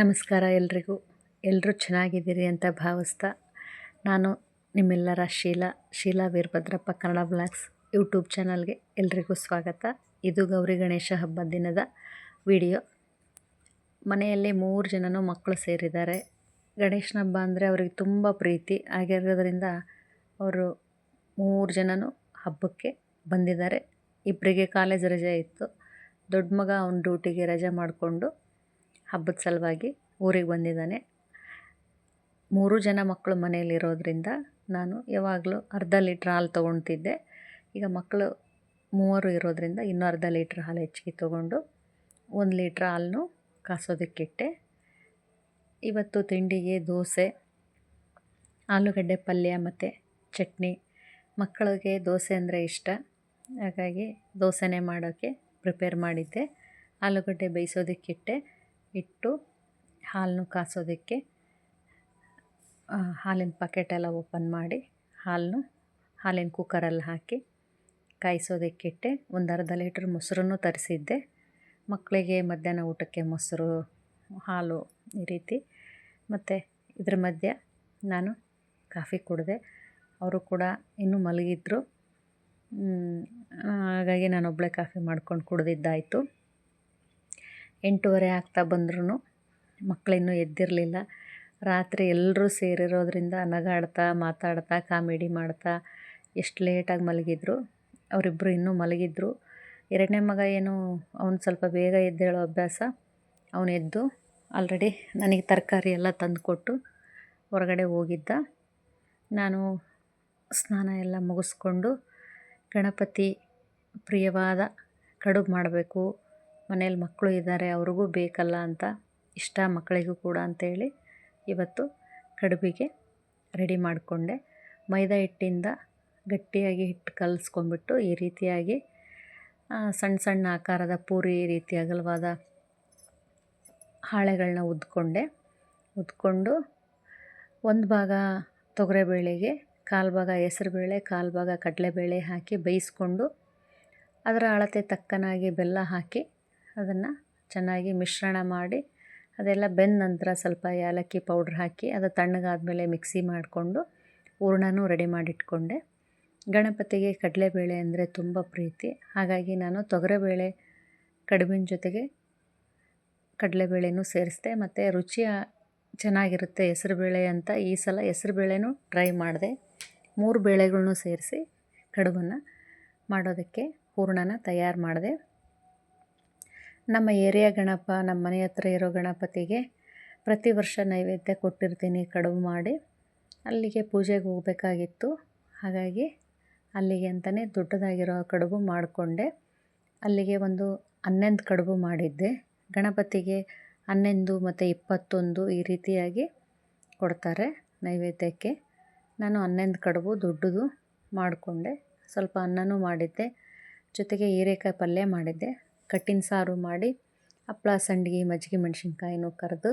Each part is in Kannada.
ನಮಸ್ಕಾರ ಎಲ್ರಿಗೂ. ಎಲ್ಲರೂ ಚೆನ್ನಾಗಿದ್ದೀರಿ ಅಂತ ಭಾವಿಸ್ತಾ ನಾನು ನಿಮ್ಮೆಲ್ಲರ ಶೀಲಾ ಶೀಲಾ ವೀರಭದ್ರಪ್ಪ ಕನ್ನಡ ಬ್ಲಾಗ್ಸ್ ಯೂಟ್ಯೂಬ್ ಚಾನಲ್ಗೆ ಎಲ್ರಿಗೂ ಸ್ವಾಗತ. ಇದು ಗೌರಿ ಗಣೇಶ ಹಬ್ಬದ ದಿನದ ವಿಡಿಯೋ. ಮನೆಯಲ್ಲಿ ಮೂರು ಜನನೂ ಮಕ್ಕಳು ಸೇರಿದ್ದಾರೆ. ಗಣೇಶನ ಹಬ್ಬ ಅಂದರೆ ಅವ್ರಿಗೆ ತುಂಬ ಪ್ರೀತಿ. ಆಗಿರೋದ್ರಿಂದ ಅವರು ಮೂರು ಜನನೂ ಹಬ್ಬಕ್ಕೆ ಬಂದಿದ್ದಾರೆ. ಇಬ್ಬರಿಗೆ ಕಾಲೇಜ್ ರಜೆ ಇತ್ತು. ದೊಡ್ಡ ಮಗ ಅವನ ಡ್ಯೂಟಿಗೆ ರಜೆ ಮಾಡಿಕೊಂಡು ಹಬ್ಬದ ಸಲುವಾಗಿ ಊರಿಗೆ ಬಂದಿದ್ದಾನೆ. ಮೂರು ಜನ ಮಕ್ಕಳು ಮನೆಯಲ್ಲಿರೋದ್ರಿಂದ ನಾನು ಯಾವಾಗಲೂ ಅರ್ಧ ಲೀಟ್ರ್ ಹಾಲು ತೊಗೊಳ್ತಿದ್ದೆ. ಈಗ ಮಕ್ಕಳು ಮೂವರು ಇರೋದ್ರಿಂದ ಇನ್ನೂ ಅರ್ಧ ಲೀಟ್ರ್ ಹಾಲು ಹೆಚ್ಚಿಗೆ ತೊಗೊಂಡು ಒಂದು ಲೀಟ್ರ್ ಹಾಲನ್ನು ಕಾಸೋದಕ್ಕಿಟ್ಟೆ ಇವತ್ತು ತಿಂಡಿಗೆ ದೋಸೆ, ಆಲೂಗಡ್ಡೆ ಪಲ್ಯ ಮತ್ತು ಚಟ್ನಿ. ಮಕ್ಕಳಿಗೆ ದೋಸೆ ಅಂದರೆ ಇಷ್ಟ. ಹಾಗಾಗಿ ದೋಸೆನೇ ಮಾಡೋಕ್ಕೆ ಪ್ರಿಪೇರ್ ಮಾಡಿದ್ದೆ. ಆಲೂಗಡ್ಡೆ ಬೇಯಿಸೋದಕ್ಕಿಟ್ಟೆ ಇಟ್ಟು ಹಾಲನ್ನು ಕಾಸೋದಕ್ಕೆ ಹಾಲಿನ ಎಲ್ಲ ಓಪನ್ ಮಾಡಿ ಹಾಲನ್ನು, ಹಾಲಿನ ಕುಕ್ಕರಲ್ಲಿ ಹಾಕಿ ಕಾಯಿಸೋದಕ್ಕಿಟ್ಟೆ ಒಂದು ಅರ್ಧ ಲೀಟ್ರ್ ಮೊಸರನ್ನು ತರಿಸಿದ್ದೆ. ಮಕ್ಕಳಿಗೆ ಮಧ್ಯಾಹ್ನ ಊಟಕ್ಕೆ ಮೊಸರು, ಹಾಲು ಈ ರೀತಿ. ಮತ್ತು ಇದ್ರ ಮಧ್ಯೆ ನಾನು ಕಾಫಿ ಕುಡಿದೆ. ಅವರು ಕೂಡ ಇನ್ನೂ ಮಲಗಿದ್ರು. ಹಾಗಾಗಿ ನಾನು ಒಬ್ಬಳೇ ಕಾಫಿ ಮಾಡ್ಕೊಂಡು ಕುಡಿದಿದ್ದಾಯಿತು. ಎಂಟೂವರೆ ಆಗ್ತಾ ಬಂದ್ರೂ ಮಕ್ಕಳಿನ್ನೂ ಎದ್ದಿರಲಿಲ್ಲ. ರಾತ್ರಿ ಎಲ್ಲರೂ ಸೇರಿರೋದ್ರಿಂದ ನಗಾಡ್ತಾ ಮಾತಾಡ್ತಾ, ಕಾಮಿಡಿ ಮಾಡ್ತಾ ಎಷ್ಟು ಲೇಟಾಗಿ ಮಲಗಿದ್ರು. ಅವರಿಬ್ಬರು ಇನ್ನೂ ಮಲಗಿದ್ರು. ಎರಡನೇ ಮಗ ಏನು, ಅವನು ಸ್ವಲ್ಪ ಬೇಗ ಎದ್ದೇಳೋ ಅಭ್ಯಾಸ. ಅವನು ಎದ್ದು ಆಲ್ರೆಡಿ ನನಗೆ ತರಕಾರಿ ಎಲ್ಲ ತಂದುಕೊಟ್ಟು ಹೊರಗಡೆ ಹೋಗಿದ್ದ. ನಾನು ಸ್ನಾನ ಎಲ್ಲ ಮುಗಿಸ್ಕೊಂಡು ಗಣಪತಿ ಪ್ರಿಯವಾದ ಕಡುಬು ಮಾಡಬೇಕು ಮನೇಲಿ ಮಕ್ಕಳು ಇದ್ದಾರೆ, ಅವ್ರಿಗೂ ಬೇಕಲ್ಲ ಅಂತ, ಇಷ್ಟ ಮಕ್ಕಳಿಗೂ ಕೂಡ ಅಂತೇಳಿ ಇವತ್ತು ಕಡುಬಿಗೆ ರೆಡಿ ಮಾಡಿಕೊಂಡೆ. ಮೈದಾ ಹಿಟ್ಟಿಂದ ಗಟ್ಟಿಯಾಗಿ ಹಿಟ್ಟು ಕಲಿಸ್ಕೊಂಡ್ಬಿಟ್ಟು ಈ ರೀತಿಯಾಗಿ ಸಣ್ಣ ಸಣ್ಣ ಆಕಾರದ ಪೂರಿ ರೀತಿ ಅಗಲವಾದ ಹಾಳೆಗಳನ್ನ ಉದ್ಕೊಂಡೆ. ಉದ್ಕೊಂಡು ಒಂದು ಭಾಗ ತೊಗರೆಬೇಳೆಗೆ, ಕಾಲು ಭಾಗ ಹೆಸ್ರುಬೇಳೆ, ಕಾಲು ಭಾಗ ಕಡಲೆಬೇಳೆ ಹಾಕಿ ಬೇಯಿಸ್ಕೊಂಡು, ಅದರ ಅಳತೆ ತಕ್ಕನಾಗಿ ಬೆಲ್ಲ ಹಾಕಿ ಅದನ್ನು ಚೆನ್ನಾಗಿ ಮಿಶ್ರಣ ಮಾಡಿ ಅದೆಲ್ಲ ಬೆಂದ ನಂತರ ಸ್ವಲ್ಪ ಏಲಕ್ಕಿ ಪೌಡ್ರ್ ಹಾಕಿ ಅದು ತಣ್ಣಗಾದಮೇಲೆ ಮಿಕ್ಸಿ ಮಾಡಿಕೊಂಡು ಹೂರ್ಣನೂ ರೆಡಿ ಮಾಡಿಟ್ಕೊಂಡೆ. ಗಣಪತಿಗೆ ಕಡಲೆಬೇಳೆ ಅಂದರೆ ತುಂಬ ಪ್ರೀತಿ. ಹಾಗಾಗಿ ನಾನು ತೊಗರೆಬೇಳೆ ಕಡುಬಿನ ಜೊತೆಗೆ ಕಡಲೆಬೇಳೆನೂ ಸೇರಿಸಿದೆ. ಮತ್ತು ರುಚಿ ಚೆನ್ನಾಗಿರುತ್ತೆ ಹೆಸ್ರುಬೇಳೆ ಅಂತ. ಈ ಸಲ ಹೆಸ್ರುಬೇಳೆನೂ ಟ್ರೈ ಮಾಡಿದೆ. ಮೂರು ಬೇಳೆಗಳನ್ನೂ ಸೇರಿಸಿ ಕಡುಬನ್ನು ಮಾಡೋದಕ್ಕೆ ಹೂರ್ಣನ ತಯಾರು ಮಾಡಿದೆ. ನಮ್ಮ ಏರಿಯಾ ಗಣಪ, ನಮ್ಮ ಮನೆ ಹತ್ರ ಇರೋ ಗಣಪತಿಗೆ ಪ್ರತಿ ವರ್ಷ ನೈವೇದ್ಯ ಕೊಟ್ಟಿರ್ತೀನಿ ಕಡುಬು ಮಾಡಿ. ಅಲ್ಲಿಗೆ ಪೂಜೆಗೆ ಹೋಗಬೇಕಾಗಿತ್ತು. ಹಾಗಾಗಿ ಅಲ್ಲಿಗೆ ಅಂತಲೇ ದೊಡ್ಡದಾಗಿರೋ ಕಡುಬು ಮಾಡಿಕೊಂಡೆ. ಅಲ್ಲಿಗೆ ಒಂದು ಹನ್ನೊಂದು ಕಡುಬು ಮಾಡಿದ್ದೆ. ಗಣಪತಿಗೆ ಹನ್ನೊಂದು ಮತ್ತು ಇಪ್ಪತ್ತೊಂದು ಈ ರೀತಿಯಾಗಿ ಕೊಡ್ತಾರೆ ನೈವೇದ್ಯಕ್ಕೆ. ನಾನು ಹನ್ನೊಂದು ಕಡುಬು ದೊಡ್ಡದು ಮಾಡಿಕೊಂಡೆ. ಸ್ವಲ್ಪ ಅನ್ನನೂ ಮಾಡಿದ್ದೆ. ಜೊತೆಗೆ ಹೀರೆಕಾಯಿ ಪಲ್ಯ ಮಾಡಿದ್ದೆ. ಕಟ್ಟಿನ ಸಾರು ಮಾಡಿ, ಹಪ್ಳ, ಸಂಡಿಗೆ, ಮಜ್ಜಿಗೆ, ಮೆಣಸಿನ್ಕಾಯಿನೂ ಕರೆದು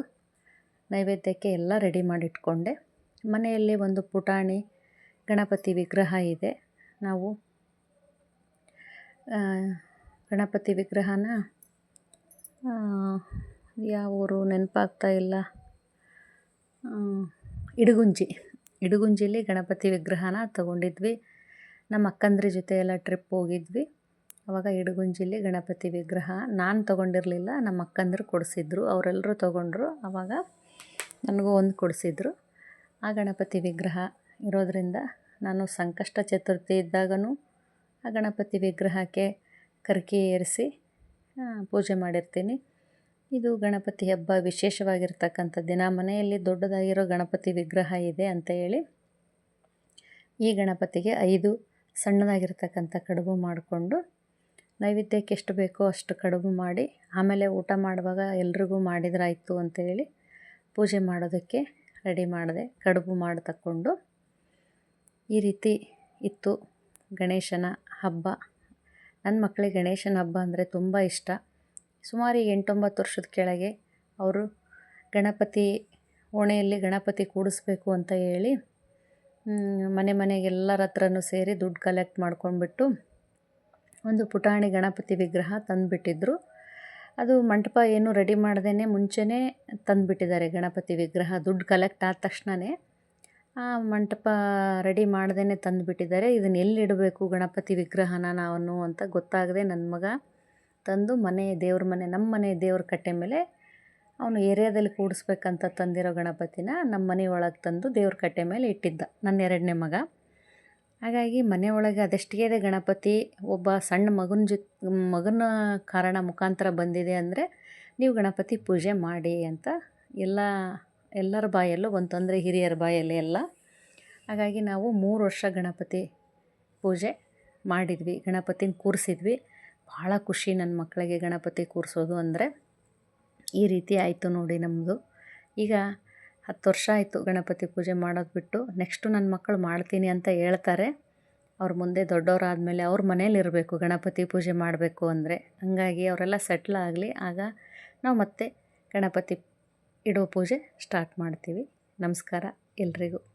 ನೈವೇದ್ಯಕ್ಕೆ ಎಲ್ಲ ರೆಡಿ ಮಾಡಿಟ್ಕೊಂಡೆ. ಮನೆಯಲ್ಲಿ ಒಂದು ಪುಟಾಣಿ ಗಣಪತಿ ವಿಗ್ರಹ ಇದೆ. ನಾವು ಗಣಪತಿ ವಿಗ್ರಹನ ಯಾವ ಊರು ನೆನಪಾಗ್ತಾ ಇಲ್ಲ. ಇಡಗುಂಜಿ. ಇಡಗುಂಜಿಲಿ ಗಣಪತಿ ವಿಗ್ರಹನ ತಗೊಂಡಿದ್ವಿ. ನಮ್ಮ ಅಕ್ಕಂದ್ರ ಜೊತೆ ಎಲ್ಲ ಟ್ರಿಪ್ ಹೋಗಿದ್ವಿ. ಅವಾಗ ಇಡಗುಂಜಿಲಿ ಗಣಪತಿ ವಿಗ್ರಹ. ನಾನು ತೊಗೊಂಡಿರಲಿಲ್ಲ, ನಮ್ಮ ಅಕ್ಕಂದರು ಕೊಡಿಸಿದ್ರು. ಅವರೆಲ್ಲರೂ ತೊಗೊಂಡ್ರು ಆವಾಗ ನನಗೂ ಒಂದು ಕೊಡಿಸಿದ್ರು. ಆ ಗಣಪತಿ ವಿಗ್ರಹ ಇರೋದರಿಂದ ನಾನು ಸಂಕಷ್ಟ ಚತುರ್ಥಿ ಇದ್ದಾಗನೂ ಆ ಗಣಪತಿ ವಿಗ್ರಹಕ್ಕೆ ಕರ್ಕಿ ಏರಿಸಿ ಪೂಜೆ ಮಾಡಿರ್ತೀನಿ. ಇದು ಗಣಪತಿ ಹಬ್ಬ ವಿಶೇಷವಾಗಿರ್ತಕ್ಕಂಥ ದಿನ. ಮನೆಯಲ್ಲಿ ದೊಡ್ಡದಾಗಿರೋ ಗಣಪತಿ ವಿಗ್ರಹ ಇದೆ ಅಂತ ಹೇಳಿ ಈ ಗಣಪತಿಗೆ ಐದು ಸಣ್ಣದಾಗಿರ್ತಕ್ಕಂಥ ಕಡುಬು ಮಾಡಿಕೊಂಡು ನೈವೇದ್ಯಕ್ಕೆ ಎಷ್ಟು ಬೇಕೋ ಅಷ್ಟು ಕಡುಬು ಮಾಡಿ, ಆಮೇಲೆ ಊಟ ಮಾಡುವಾಗ ಎಲ್ರಿಗೂ ಮಾಡಿದ್ರಾಯಿತು ಅಂತೇಳಿ ಪೂಜೆ ಮಾಡೋದಕ್ಕೆ ರೆಡಿ ಮಾಡಿದೆ. ಕಡುಬು ಮಾಡಿ ತಕ್ಕೊಂಡು ಈ ರೀತಿ ಇತ್ತು ಗಣೇಶನ ಹಬ್ಬ. ನನ್ನ ಮಕ್ಕಳಿಗೆ ಗಣೇಶನ ಹಬ್ಬ ಅಂದರೆ ತುಂಬ ಇಷ್ಟ. ಸುಮಾರು ಎಂಟೊಂಬತ್ತು ವರ್ಷದ ಕೆಳಗೆ ಅವರು ಗಣಪತಿ ಓಣೆಯಲ್ಲಿ ಗಣಪತಿ ಕೂಡಿಸ್ಬೇಕು ಅಂತ ಹೇಳಿ ಮನೆ ಮನೆಗೆಲ್ಲರ ಹತ್ರನೂ ಸೇರಿ ದುಡ್ಡು ಕಲೆಕ್ಟ್ ಮಾಡ್ಕೊಂಡ್ಬಿಟ್ಟು ಒಂದು ಪುಟಾಣಿ ಗಣಪತಿ ವಿಗ್ರಹ ತಂದುಬಿಟ್ಟಿದ್ರು. ಅದು ಮಂಟಪ ಏನು ರೆಡಿ ಮಾಡ್ದೇ ಮುಂಚೆನೇ ತಂದುಬಿಟ್ಟಿದ್ದಾರೆ ಗಣಪತಿ ವಿಗ್ರಹ. ದುಡ್ಡು ಕಲೆಕ್ಟ್ ಆದ ತಕ್ಷಣವೇ ಆ ಮಂಟಪ ರೆಡಿ ಮಾಡ್ದೇ ತಂದುಬಿಟ್ಟಿದ್ದಾರೆ. ಇದನ್ನು ಎಲ್ಲಿಡಬೇಕು ಗಣಪತಿ ವಿಗ್ರಹನ ನಾನು ಅಂತ ಗೊತ್ತಾಗದೆ ನನ್ನ ಮಗ ತಂದು ಮನೆ ದೇವ್ರ ಮನೆ ನಮ್ಮ ಮನೆ ದೇವ್ರ ಕಟ್ಟೆ ಮೇಲೆ ಅವನು ಏರಿಯಾದಲ್ಲಿ ಕೂಡಿಸ್ಬೇಕಂತ ತಂದಿರೋ ಗಣಪತಿನ ನಮ್ಮ ಮನೆ ತಂದು ದೇವ್ರ ಕಟ್ಟೆ ಮೇಲೆ ಇಟ್ಟಿದ್ದ. ನನ್ನ ಎರಡನೇ ಮಗ. ಹಾಗಾಗಿ ಮನೆ ಒಳಗೆ ಅದೆಷ್ಟಿಗೆ ಇದೆ ಗಣಪತಿ? ಒಬ್ಬ ಸಣ್ಣ ಮಗನ ಜೊತೆ ಮಗನ ಕಾರಣ ಮುಖಾಂತರ ಬಂದಿದೆ ಅಂದರೆ ನೀವು ಗಣಪತಿ ಪೂಜೆ ಮಾಡಿ ಅಂತ ಎಲ್ಲ, ಎಲ್ಲರ ಬಾಯಲ್ಲೂ ಒಂದು ಅಂದರೆ ಹಿರಿಯರ ಬಾಯಲ್ಲಿ ಎಲ್ಲ ಹಾಗಾಗಿ ನಾವು ಮೂರು ವರ್ಷ ಗಣಪತಿ ಪೂಜೆ ಮಾಡಿದ್ವಿ, ಗಣಪತಿನ ಕೂರಿಸಿದ್ವಿ. ಭಾಳ ಖುಷಿ ನನ್ನ ಮಕ್ಕಳಿಗೆ ಗಣಪತಿ ಕೂರಿಸೋದು ಅಂದರೆ ಈ ರೀತಿ ಆಯಿತು ನೋಡಿ ನಮ್ಮದು ಈಗ ಹತ್ತು ವರ್ಷ ಆಯಿತು ಗಣಪತಿ ಪೂಜೆ ಮಾಡೋದು ಬಿಟ್ಟು. ನೆಕ್ಸ್ಟು ನನ್ನ ಮಕ್ಕಳು ಮಾಡ್ತೀನಿ ಅಂತ ಹೇಳ್ತಾರೆ. ಅವ್ರ ಮುಂದೆ ದೊಡ್ಡವರಾದಮೇಲೆ ಅವ್ರ ಮನೇಲಿರಬೇಕು ಗಣಪತಿ ಪೂಜೆ ಮಾಡಬೇಕು ಅಂದರೆ. ಹಂಗಾಗಿ ಅವರೆಲ್ಲ ಸೆಟ್ಲ್ ಆಗಲಿ. ಆಗ ನಾವು ಮತ್ತೆ ಗಣಪತಿ ಇಡೋ ಪೂಜೆ ಸ್ಟಾರ್ಟ್ ಮಾಡ್ತೀವಿ. ನಮಸ್ಕಾರ ಎಲ್ರಿಗೂ.